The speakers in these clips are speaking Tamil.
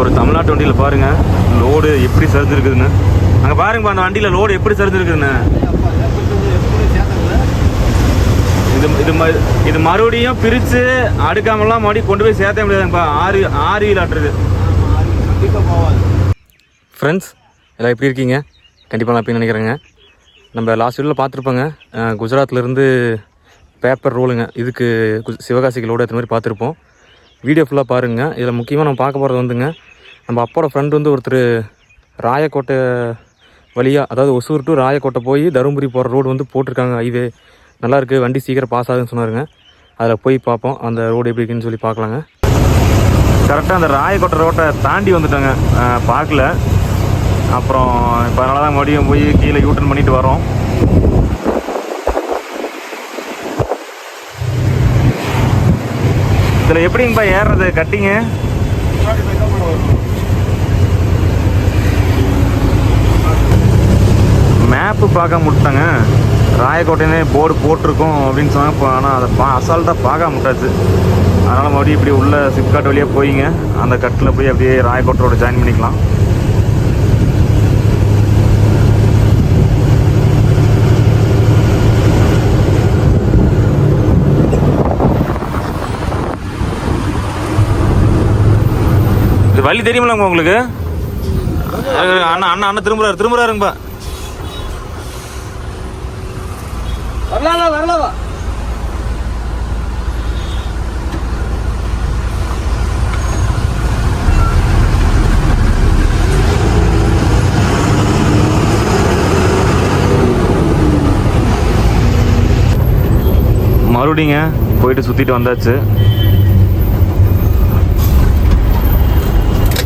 ஒரு தமிழ்நாட்டு வண்டியில் பாருங்க. லோடு எப்படி சரிஞ்சிருக்குதுன்னு. அங்கே பாருங்கப்பா அந்த வண்டியில் லோடு எப்படி சரிஞ்சிருக்குதுன்னு. இது இது இது மறுபடியும் பிரித்து அடுக்காமலாம் மறுபடியும் கொண்டு போய் சேர்த்த முடியாதுப்பா ஆறு ஆறு வீலாட்டுறது ஃப்ரெண்ட்ஸ் எல்லாம் எப்படி இருக்கீங்க? கண்டிப்பாக நான் எப்படி நினைக்கிறேங்க. நம்ம லாஸ்ட் வீடியோவில் பார்த்துருப்போங்க. குஜராத்லேருந்து பேப்பர் ரோலுங்க இதுக்கு சிவகாசிக்கு லோடு ஏற்ற மாதிரி பார்த்துருப்போம். வீடியோ ஃபுல்லாக பாருங்கள் இதில் முக்கியமாக நம்ம பார்க்க போகிறது வந்துங்க நம்ம அப்போட ஃப்ரெண்ட் வந்து ஒருத்தர் ராயக்கோட்டை வழியாக அதாவது ஒசூர் டு ராயக்கோட்டை போய் தருமபுரி போகிற ரோடு வந்து போட்டிருக்காங்க. ஹைவே நல்லாயிருக்கு வண்டி சீக்கிரம் பாஸ் ஆகுதுன்னு சொன்னாருங்க. அதில் போய் பார்ப்போம். அந்த ரோடு எப்படி இருக்குன்னு சொல்லி பார்க்கலாங்க. கரெக்டாக அந்த ராயக்கோட்டை ரோட்டை தாண்டி வந்துட்டாங்க. பார்க்கல. அப்புறம் இப்போ அதனால தான் மறுபடியும் போய் கீழே யூட்டர்ன் பண்ணிட்டு வரோம். இதில் எப்படிங்கப்பா ஏறுறது கட்டிங்க? மேப்பு பார்க்க முட்டாங்க ராயக்கோட்டையிலே போர்டு போட்டிருக்கோம் அப்படின்னு சொன்னாங்க. இப்போ ஆனால் அதை பா அசால்ட்டாக பார்க்க முட்டாச்சு அதனால் மறுபடியும் இப்படி உள்ள சிப்காட் வழியாக போயிங்க. அந்த கட்டில் போய் அப்படியே ராயக்கோட்டையோட ஜாயின் பண்ணிக்கலாம். இது வழி தெரியுமில்லங்க உங்களுக்கு? அண்ணா அண்ணா அண்ணா திரும்புறாரு திரும்புறாருங்கப்பா வரலாம் வரலாம் மறுபடிங்க போயிட்டு சுற்றிட்டு வந்தாச்சு.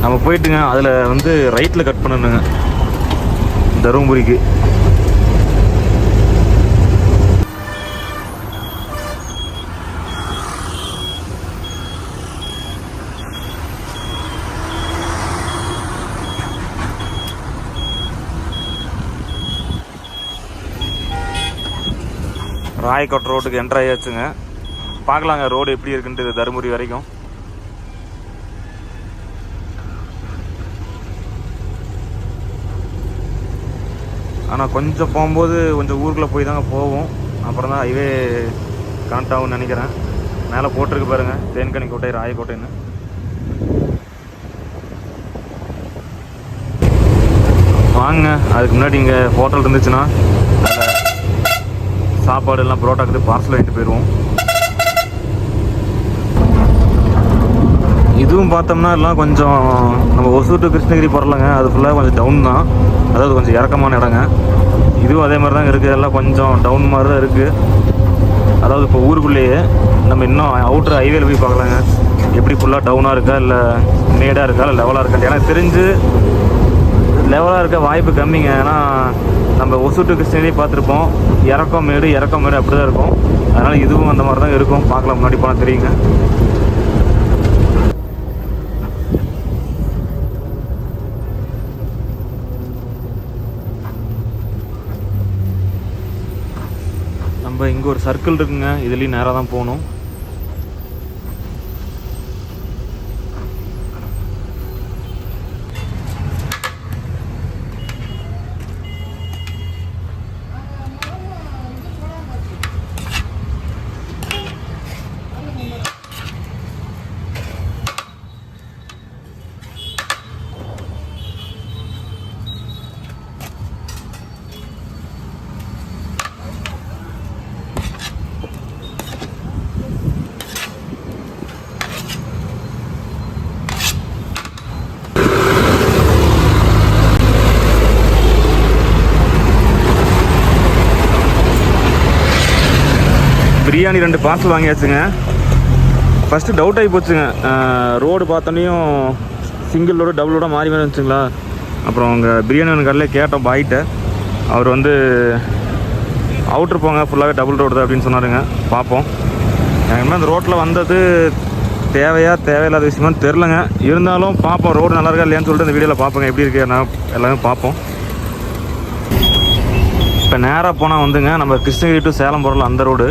நம்ம போயிட்டுங்க அதில் வந்து ரைட்டில் கட் பண்ணணுங்க. தருமபுரிக்கு ராயக்கோட்டை ரோட்டுக்கு என்ட்ராயாச்சுங்க பார்க்கலாங்க ரோடு எப்படி இருக்குன்ட்டு தருமபுரி வரைக்கும். ஆனால் கொஞ்சம் போகும்போது கொஞ்சம் ஊருக்குள்ளே போய் தாங்க போவோம். அப்புறம் தான் ஹைவே கனெக்ட் ஆகும்னு நினைக்கிறேன். மேலே போட்டிருக்கு பாருங்கள் தேன்கனி கோட்டை ராயக்கோட்டைன்னு. வாங்க அதுக்கு முன்னாடி இங்கே ஹோட்டல் இருந்துச்சுன்னா சாப்பாடு எல்லாம் புரோட்டாக்கு பார்சல் வாங்கிட்டு போயிடுவோம் இதுவும் பார்த்தோம்னா எல்லாம் கொஞ்சம் நம்ம ஒசூர் டு கிருஷ்ணகிரி போகிறலங்க அது ஃபுல்லாக கொஞ்சம் டவுன் தான். அதாவது கொஞ்சம் இறக்கமான இடங்க. இதுவும் அதே மாதிரி தான் இருக்குது எல்லாம் கொஞ்சம் டவுன் மாதிரி தான் இருக்குது அதாவது இப்போ ஊருக்குள்ளேயே நம்ம இன்னும் அவுட்ரு ஹைவேல போய் பார்க்கலாங்க. எப்படி ஃபுல்லாக டவுனாக இருக்கா இல்லை மேடாக இருக்கா இல்லை லெவலாக இருக்கா எனக்கு தெரிஞ்சு லெவலாக இருக்க வாய்ப்பு கம்மிங்க. ஏன்னா நம்ம ஒசூர் டு கிருஷ்ணகிரி பார்த்துருப்போம். இறக்கம் மேடு இறக்கம் மேடு அப்படி தான் இருக்கும். அதனால் இதுவும் அந்த மாதிரி தான் இருக்கும். பார்க்கலாம். முன்னாடி போனால் தெரியுங்க. நம்ம இங்கே ஒரு சர்க்கிள் இருக்குங்க. இதுலேயும் நேராக தான் போகணும். பிரியாணி ரெண்டு பார்சல் வாங்கியாச்சுங்க. ஃபஸ்ட்டு டவுட் ஆகி போச்சுங்க. ரோடு பார்த்தோன்னையும் சிங்கிள் ரோடு டபுள் ரோடாக மாறி மாறி வந்துச்சுங்களா? அப்புறம் அவங்க பிரியாணி ஒன்று கடையில் கேட்டோம் பாய்கிட்ட. அவர் வந்து அவுட்ரு போங்க ஃபுல்லாகவே டபுள் ரோடு தான் அப்படின்னு சொன்னாருங்க. பார்ப்போம். எனக்கு அந்த ரோட்டில் வந்தது தேவையா தேவையில்லாத விஷயமான்னு தெரிலங்க இருந்தாலும் பார்ப்போம் ரோடு நல்லா இருக்கா இல்லையான்னு சொல்லிட்டு இந்த வீடியோவில் பார்ப்போங்க. எப்படி இருக்கு நான் எல்லாமே பார்ப்போம். இப்போ நேராக போனால் வந்துங்க. நம்ம கிருஷ்ணகிரி டு சேலம் போகிறல அந்த ரோடு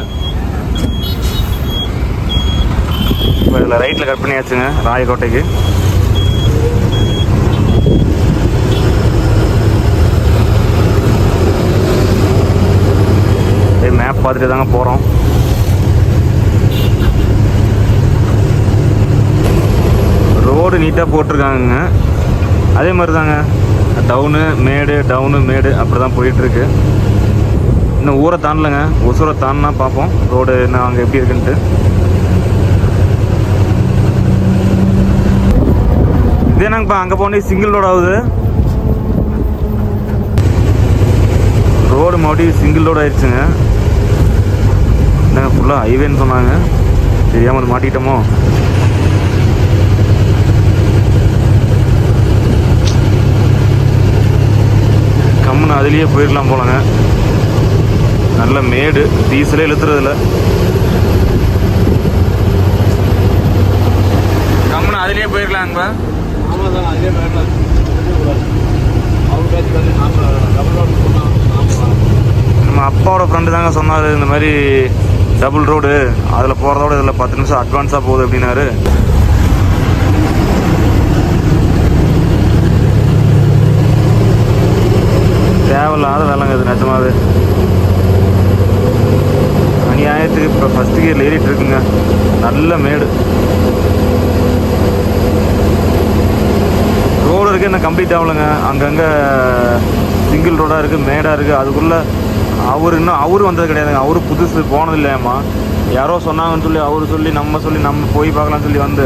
இப்போ இதில் ரைட்டில் கட் பண்ணியாச்சுங்க ராயக்கோட்டைக்கு. மேப் பார்த்துட்டு தாங்க போகிறோம் ரோடு நீட்டாக போட்டிருக்காங்க அதே மாதிரி தாங்க டவுனு மேடு டவுனு மேடு அப்படி தான் போயிட்டுருக்கு. இன்னும் ஊரை தாண்டலைங்க. ஒசூரை தாண்டினா பார்ப்போம். ரோடு என்ன அங்கே எப்படி இருக்குன்ட்டு. இது என்னங்கப்பா அங்கே போனே சிங்கிள் ரோடு ஆகுது. ரோடு மறுபடியும் சிங்கிள் ரோடு ஆயிடுச்சுங்க. என்னங்க ஃபுல்லாக ஹைவேன்னு சொன்னாங்க. தெரியாமல் வந்து மாட்டிக்கிட்டோமோ? கம்முன்னு அதுலேயே போயிடலாம் போலங்க. நல்ல மேடு டீசலே இழுத்துறதில்ல. கம்முன்னு அதுலேயே போயிடலாங்கப்பா அதே மாதிரி அவங்க பேச்சு வந்து டபுள் ரோடு நம்ம அப்பாவோட ஃப்ரெண்டு தாங்க சொன்னார் இந்த மாதிரி டபுள் ரோடு அதில் போகிறதோட இதில் பத்து நிமிஷம் அட்வான்ஸாக போகுது அப்படின்னாரு. தேவையில்லாத வேலைங்க இது நிஜமாவே அநியாயத்துக்கு இப்போ ஃபஸ்ட்டு கியரில் ஏறிட்டு இருக்குங்க. நல்ல மேடு. ரோடு இன்னும் கம்ப்ளீட் ஆகலைங்க. அங்கங்கே சிங்கிள் ரோடாக இருக்குது மேடாக இருக்குது அதுக்குள்ளே அவர் இன்னும் அவரு வந்தது கிடையாதுங்க. அவரும் புதுசு போனது இல்லையாம்மா யாரோ சொன்னாங்கன்னு சொல்லி அவர் சொல்லி நம்ம சொல்லி நம்ம போய் பார்க்கலாம்னு சொல்லி வந்து.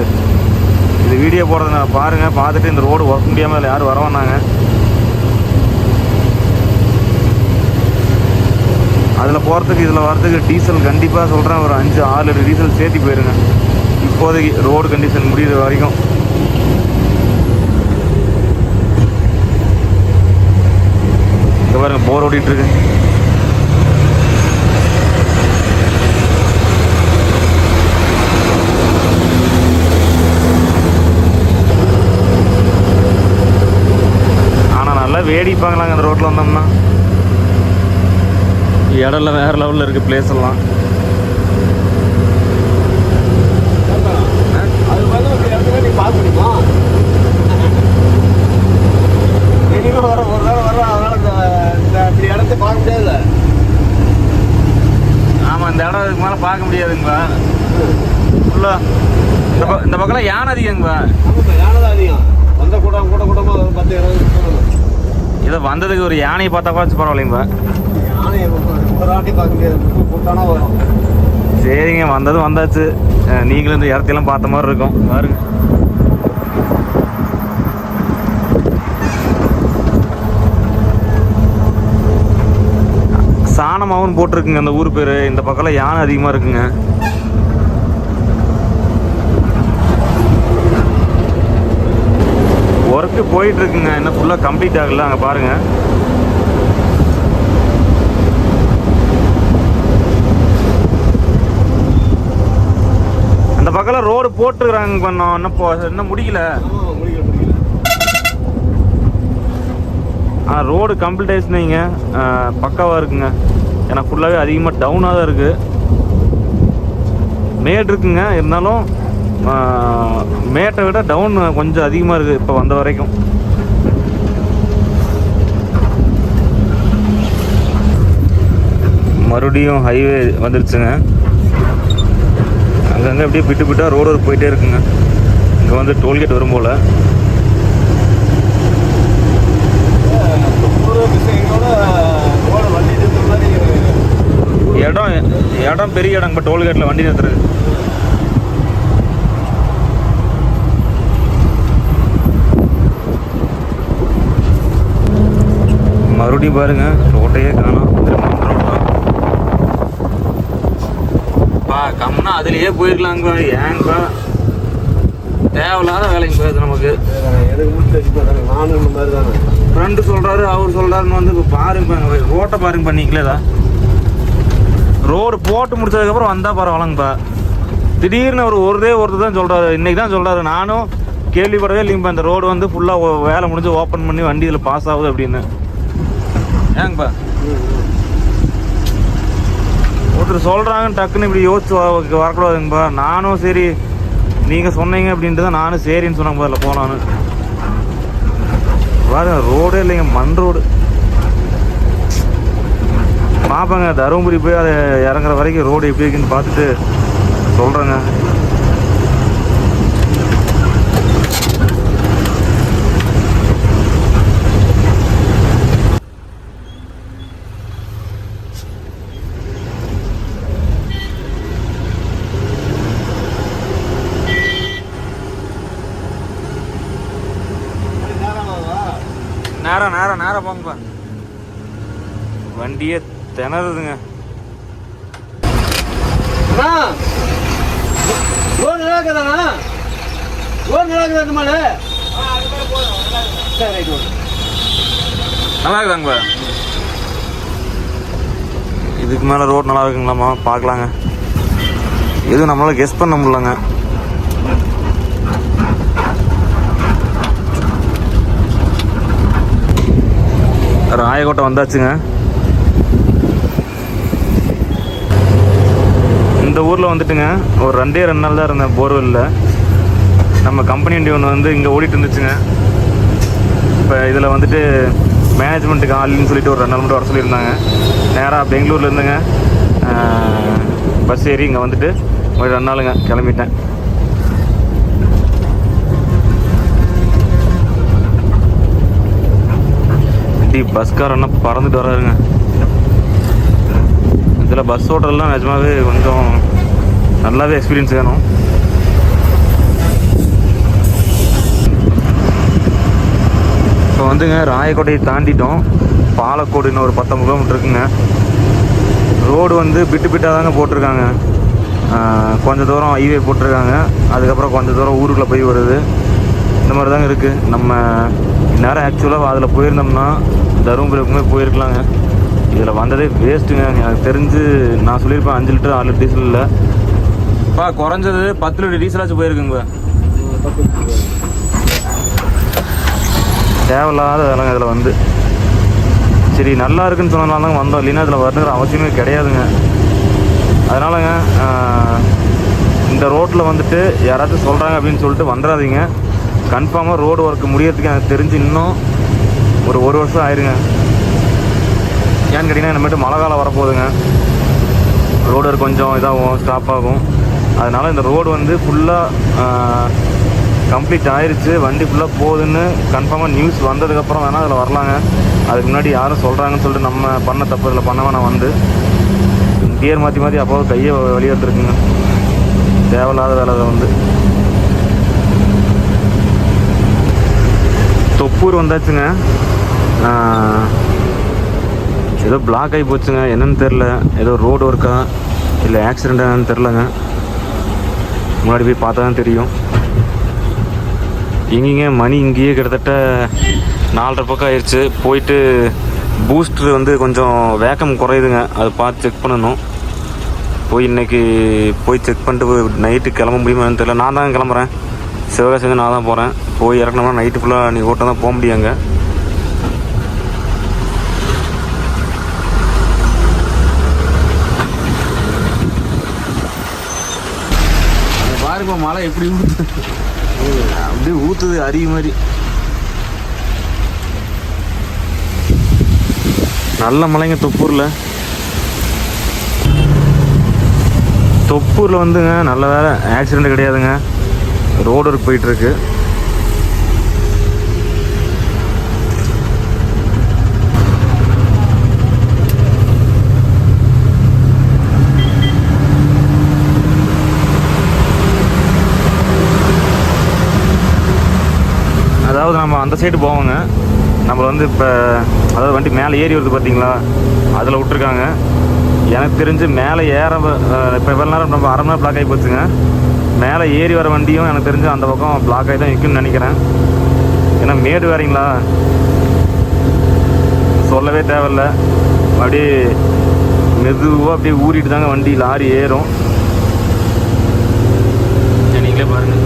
இது வீடியோ போடுறதுங்க. பாருங்கள் பார்த்துட்டு இந்த ரோடு ஒர்க் முடியாமல் அதில் யாரும் வர அதில் போகிறதுக்கு இதில் வரதுக்கு டீசல் கண்டிப்பாக சொல்கிறேன் ஒரு அஞ்சு ஆறு லிட்டர் டீசல் சேர்த்து போயிருங்க. இப்போதைக்கு ரோடு கண்டிஷன் முடிகிற வரைக்கும். இங்கே பாருங்க போர் ஓடிட்டுருக்கு நல்லா வேடிப்பாங்களாங்க அந்த ரோட்டில் வந்தோம்னா. இடம்லாம் வேறு லெவலில் இருக்குது பிளேஸ் எல்லாம் அது மாதிரி ஒரு இடத்துல நீ பார்க்க முடியுமா இனிமே வர ஒரு நாள் வர அதனால இந்த இந்த இப்படி இடத்த பார்க்க முடியாதுல்ல? ஆமா இந்த இடம் இதுக்கு மேல பார்க்க முடியாதுங்களா ஃபுல்லா இந்த பக்கம் இந்த பக்கம்லாம் யானை அதிகங்களா ஆமாம் யானை தான் அதிகம். வந்த கூட்டம் கூட கூட்டமாக ஒரு பத்து இருபது இதை வந்ததுக்கு ஒரு யானையை பார்த்தா பார்த்து பரவாயில்லைங்களா யானை ஒரு ஆட்டி பார்க்க முடியாது. கூட்டானா வரும். சரிங்க வந்ததும் வந்தாச்சு. நீங்களும் இந்த இடத்தையெல்லாம் பார்த்த மாதிரி இருக்கும். பாருங்க. யானமாவும் போட்டிருக்குங்க. அந்த ஊர் பேர். இந்த பக்கம்லாம் யானை அதிகமாக இருக்குங்க. ஒர்க்கு போயிட்டு இருக்குங்க இன்னும் ஃபுல்லாக கம்ப்ளீட் ஆகல. அங்கே பாருங்க. அந்த பக்கம்லாம் ரோடு போட்டுருக்குறாங்க பண்ணோம். இன்னும் போ இன்னும் முடியல முடிக்கல. ஆ ரோடு கம்ப்ளீட் ஆயிடுச்சுனீங்க பக்காவாக இருக்குங்க. ஏன்னா ஃபுல்லாகவே அதிகமாக டவுனாக தான் இருக்குது மேட் இருக்குங்க இருந்தாலும் மேட்டை விட டவுன் கொஞ்சம் அதிகமாக இருக்குது இப்போ வந்த வரைக்கும். மறுபடியும் ஹைவே வந்துருச்சுங்க. அங்கங்கே அப்படியே விட்டு பிட்டாக ரோடு போயிட்டே இருக்குங்க. இங்கே வந்து டோல்கேட் வரும் போல். ஒரு விஷயங்களோட ரோடு வண்டி நிறுத்துற மாதிரி இடம் இடம் பெரிய இடம் இப்போ டோல்கேட்டில் வண்டி நிறுத்துறது. மறுபடியும் பாருங்க ரோட்டையே காணோம். பா கம்னா அதுலயே போயிருக்கலாங்க ஏங்கப்பா? தேவையில்லாத வேலைங்க இது நமக்கு. நானும் ஃப்ரெண்டு சொல்றாரு அவர் சொல்றாருன்னு வந்து இப்போ பாருங்க ரோட்டை பாருங்க பண்ணிக்கலதா ரோடு போட்டு முடிச்சதுக்கப்புறம் வந்தால் பரவாயில்லங்கப்பா. திடீர்னு அவர் ஒருதே ஒருத்தர் தான் சொல்கிறாரு இன்றைக்கி தான் சொல்கிறாரு நானும் கேள்விப்படவே இல்லைங்கப்பா. இந்த ரோடு வந்து ஃபுல்லாக வேலை முடிஞ்சு ஓப்பன் பண்ணி வண்டி இதில் பாஸ் ஆகுது அப்படின்னு. ஏங்கப்பா? ஒருத்தர் சொல்கிறாங்கன்னு டக்குன்னு இப்படி யோசிச்சு வரக்கூடாதுங்கப்பா. நானும் சரி நீங்கள் சொன்னீங்க அப்படின்ட்டு தான் நானும் சரின்னு சொன்னாங்க அதில் போனான்னு பாருங்க ரோடே இல்லைங்க மண் ரோடு. பார்ப்பேங்க தருமபுரி போய் அதை இறங்குற வரைக்கும் ரோடு எப்படி இருக்குன்னு பார்த்துட்டு சொல்கிறேங்க நேரம் நேரம் நேரம் போங்கப்பா வண்டியே திணறுதுங்க லோன் நல்லா இருக்குதாண்ணா லோன் நல்லா இருக்குதா இந்த மாடு சரி ரைட் ஓகே நல்லா இருக்குதாங்கப்பா இதுக்கு மேலே ரோட் நல்லா இருக்குங்களாம்மா பார்க்கலாங்க. எதுவும் நம்மளால கெஸ் பண்ண முடியலங்க. ராயக்கோட்டை வந்தாச்சுங்க. இந்த ஊரில் வந்துட்டுங்க ஒரு ரெண்டே ரெண்டு நாள் தான் இருந்தேன் போர்வெல்லில் நம்ம கம்பெனி வண்டி ஒன்று வந்து இங்கே ஓடிட்டு இருந்துச்சுங்க. இப்போ இதில் வந்துட்டு மேனேஜ்மெண்ட்டுக்கு ஆளுன்னு சொல்லிட்டு ஒரு ரெண்டு நாள் மட்டும் வர சொல்லியிருந்தாங்க. நேராக பெங்களூரில் இருந்துங்க. பஸ் ஏறி இங்கே வந்துட்டு ஒரு ரெண்டு நாளுங்க கிளம்பிட்டேன். டி பஸ்காரன்னா பறந்துட்டு வராருங்க. இதில் பஸ் ஓட்டுறதுலாம் நிஜமாவே கொஞ்சம் நல்லாவே எக்ஸ்பீரியன்ஸ் வேணும் இப்போ வந்துங்க ராயக்கோட்டையை தாண்டிட்டோம். பாலக்கோடுன்னு ஒரு பத்தொம்பது கிலோமீட்டர் இருக்குங்க. ரோடு வந்து பிட்டு பிட்டாக தாங்க போட்டிருக்காங்க. கொஞ்சம் தூரம் ஹைவே போட்டிருக்காங்க. அதுக்கப்புறம் கொஞ்சம் தூரம் ஊருக்குள்ளே போய் வருது. இந்த மாதிரி தாங்க இருக்குது நம்ம இந்நேரம் ஆக்சுவலாக அதில் போயிருந்தோம்னா தருமபுரிக்குமே போயிருக்கலாங்க. இதில் வந்ததே வேஸ்ட்டுங்க எனக்கு தெரிஞ்சு நான் சொல்லியிருப்பேன் அஞ்சு லிட்டர் ஆறு லிட்டர் டீசல் இல்லை. பா குறைஞ்சது பத்து லிட்டர் டீசலாச்சும் போயிருக்குங்க தேவையில்லாத வேலைங்க இதில் வந்து. சரி நல்லா இருக்குன்னு சொன்னதுனால தாங்க வந்தோம். இல்லைன்னா இதில் வரணுங்கிற அவசியமே கிடையாதுங்க. அதனாலங்க இந்த ரோட்டில் வந்துட்டு யாராச்சும் சொல்கிறாங்க அப்படின்னு சொல்லிட்டு வந்துடாதீங்க. கன்ஃபார்மாக ரோடு ஒர்க் முடியறதுக்கு எனக்கு தெரிஞ்சு இன்னும் ஒரு ஒரு வருஷம் ஆயிருங்க. ஏன்னு கேட்டிங்கன்னா இனிமேட்டு மழை காலம் வரப்போகுதுங்க. ரோடு கொஞ்சம் இதாகும் ஸ்டாப் ஆகும். அதனால் இந்த ரோடு வந்து ஃபுல்லாக கம்ப்ளீட் ஆயிடுச்சு வண்டி ஃபுல்லாக போகுதுன்னு கன்ஃபார்மாக நியூஸ் வந்ததுக்கப்புறம் வேணால் அதில் வரலாங்க. அதுக்கு முன்னாடி யாரும் சொல்கிறாங்கன்னு சொல்லிட்டு நம்ம பண்ண தப்பு இதில் பண்ண வேணாம் வந்து. கியர் மாற்றி மாற்றி அப்போ கையை வெளியேற்றுருக்குங்க தேவையில்லாத வேலை அதை வந்து. தொப்பூர் வந்தாச்சுங்க. ஏதோ பிளாக் ஆகி போச்சுங்க. என்னன்னு தெரில ஏதோ ரோடு ஒர்க்கா இல்லை ஆக்சிடென்ட் என்னன்னு தெரிலங்க முன்னாடி போய் பார்த்தா தான் தெரியும். எங்கேங்க மணி இங்கேயே கிட்டத்தட்ட நாலரை பக்கம் ஆயிடுச்சு போயிட்டு பூஸ்டர் வந்து கொஞ்சம் வேக்கம் குறையுதுங்க. அது பார்த்து செக் பண்ணணும். போய் இன்றைக்கி போய் செக் பண்ணிட்டு நைட்டு கிளம்ப முடியுமான்னு தெரியல. நான் தான் கிளம்புறேன். சிவகாசி நான் தான் போகிறேன் போய் இறக்கணும்னா நைட்டு ஃபுல்லாக நீ ஓட்டம் தான் போக முடியாங்க அங்க பாருப்பா மழை எப்படி ஊற்றுது அப்படியே ஊற்றுது அரிய மாதிரி. நல்ல மலைங்க தொப்பூரில். தொப்பூரில் வந்துங்க நல்ல வேலை. ஆக்சிடெண்ட் கிடையாதுங்க. ரோடு ஒர்க் போயிட்டுருக்கு அதாவது நம்ம அந்த சைடு போவோங்க. நம்மளை வந்து இப்போ அதாவது வண்டி மேலே ஏறி வருது பார்த்தீங்களா அதில் விட்டுருக்காங்க. எனக்கு தெரிஞ்சு மேலே ஏற இப்போ எவ்வளோ நேரம் நம்ம அரை மணி நேரம் பிளாக் ஆகி போச்சுங்க. மேலே ஏறி வர வண்டியும் எனக்கு தெரிஞ்சு அந்த பக்கம் பிளாக் ஆகி தான் நிற்கும்னு நினைக்கிறேன். ஏன்னா மேடு வேறீங்களா? சொல்லவே தேவையில்ல. அப்படியே மெதுவாக அப்படியே ஊறிட்டு தாங்க வண்டி லாரி ஏறும். நீங்களே பாருங்கள்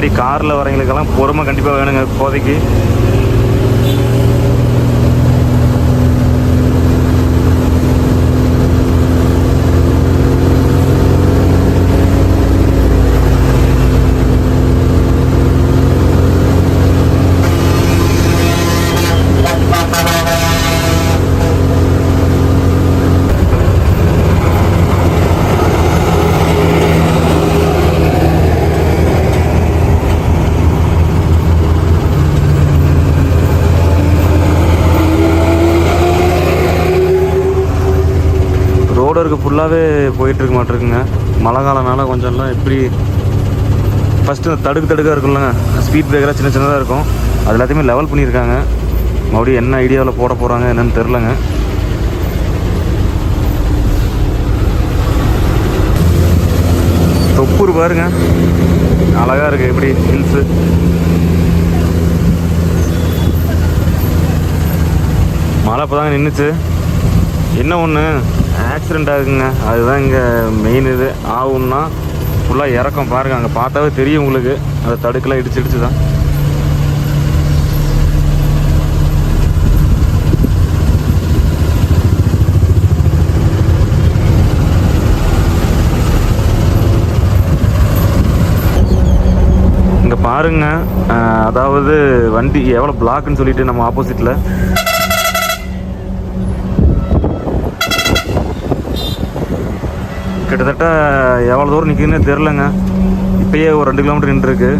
பின்னாடி காரில் வரவங்களுக்கெல்லாம் பொறுமை கண்டிப்பாக வேணுங்க இப்போதைக்கு லோடு இருக்குது ஃபுல்லாகவே போயிட்டுருக்க மாட்டிருக்குங்க. மழை காலனால கொஞ்சம்லாம் எப்படி ஃபஸ்ட்டு இந்த தடுக்கு தடுக்காக இருக்குல்லங்க ஸ்பீட் பிரேக்கராக சின்ன சின்னதாக இருக்கும். அது எல்லாத்தையுமே லெவல் பண்ணியிருக்காங்க. மறுபடியும் என்ன ஐடியாவில் போட போகிறாங்க என்னென்னு தெரிலங்க தொப்பூர் பாருங்க. அழகாக இருக்குது எப்படி ஹில்ஸு மழை இப்போ தாங்க நின்றுச்சு என்ன ஒன்று ஆக்சிடெண்ட் ஆகுங்க. அதுதான் இங்கே மெயின் இது. ஆகும்னா ஃபுல்லாக இறக்கம் பாருங்க. அங்கே பார்த்தாவே தெரியும் உங்களுக்கு. அந்த தடுக்கெல்லாம் இடிச்சு இடிச்சு தான். இங்கே பாருங்க. அதாவது வண்டி எவ்வளோ பிளாக்னு சொல்லிட்டு நம்ம ஆப்போசிட்டில் கிட்டத்தட்ட எவ்வளோ தூரம் நிற்குதுன்னே தெரிலங்க இப்பயே ஒரு ரெண்டு கிலோமீட்டர் நின்றுருக்கு.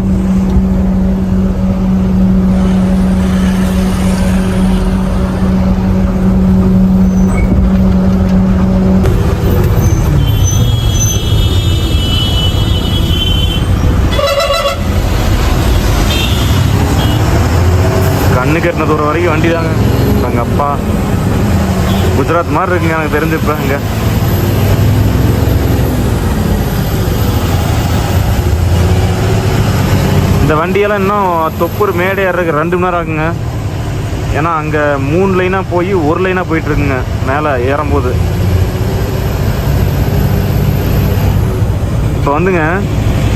கண்ணு கட்டின தூரம் வரைக்கும் வண்டி தாங்க எங்கள் அப்பா குஜராத் மாதிரி இருக்குங்க எனக்கு தெரிஞ்சு இப்போ இங்கே. இந்த வண்டியெல்லாம் இன்னும் தொப்பூர் மேடை ஏறதுக்கு ரெண்டு மணி நேரம் ஆகுங்க. ஏன்னா அங்கே மூணு லைனாக போய் ஒரு லைனாக போயிட்டுருக்குங்க. மேலே ஏறும்போது. இப்போ வந்துங்க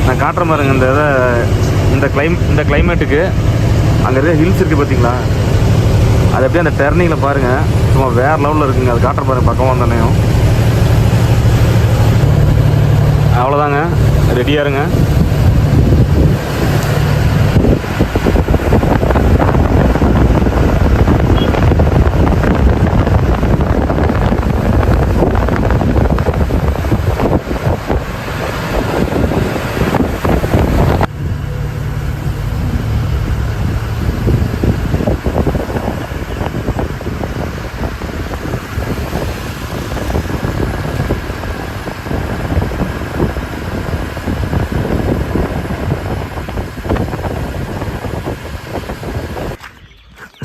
நான் காட்டுற பாருங்க இந்த இதை இந்த கிளைம் இந்த கிளைமேட்டுக்கு அங்கே இருக்க ஹில்ஸ் இருக்குது பார்த்தீங்களா அது அப்படியே அந்த டர்னிங்கில் பாருங்கள் சும்மா வேறு லெவலில் இருக்குங்க. அது காட்டுற பாருங்க பக்கம் வந்தோடனையும். அவ்வளோதாங்க ரெடியாக இருங்க.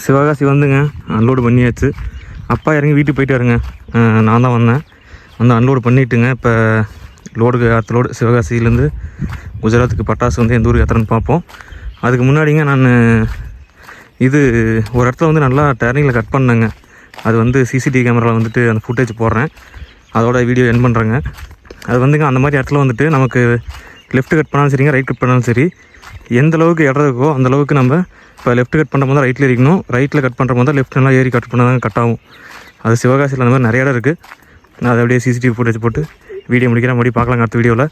சிவகாசி வந்துங்க. அன்லோடு பண்ணியாச்சு. அப்பா இறங்கி வீட்டுக்கு போயிட்டு வருங்க. நான் தான் வந்தேன். வந்து அன்லோடு பண்ணிட்டுங்க. இப்போ லோடு அடுத்த லோடு சிவகாசியிலேருந்து குஜராத்துக்கு பட்டாசு வந்து எந்த ஊருக்கு ஏற்றுறேன்னு பார்ப்போம். அதுக்கு முன்னாடிங்க நான் இது ஒரு இடத்துல வந்து நல்லா டேர்னிங்கில் கட் பண்ணேங்க. அது வந்து சிசிடிவி கேமராவில் வந்துட்டு அந்த ஃபுட்டேஜ் போடுறேன். அதோட வீடியோ என் பண்ணுறேங்க அது வந்துங்க அந்த மாதிரி இடத்துல வந்துட்டு நமக்கு லெஃப்ட் கட் பண்ணாலும் சரிங்க ரைட் கட் பண்ணாலும் சரி. எந்த அளவுக்கு இடம் இருக்கோ அந்த அளவுக்கு நம்ம இப்போ லெஃப்ட் கட் பண்ணுற போது ரைட்டில் இருக்கணும் ரைட்டில் கட் பண்ணுற போது லெஃப்ட் நல்லா ஏறி கட் பண்ணால் தான் கட் ஆகும். அது சிவகாசியில் அந்த மாதிரி நிறைய இடம் இருக்குது நான் அதை அப்படியே சிசிடிவி ஃபுட்டேஜ் போட்டு வீடியோ முடிக்கிறேன். மறுபடியும் பார்க்கலாங்க அடுத்த வீடியோவில்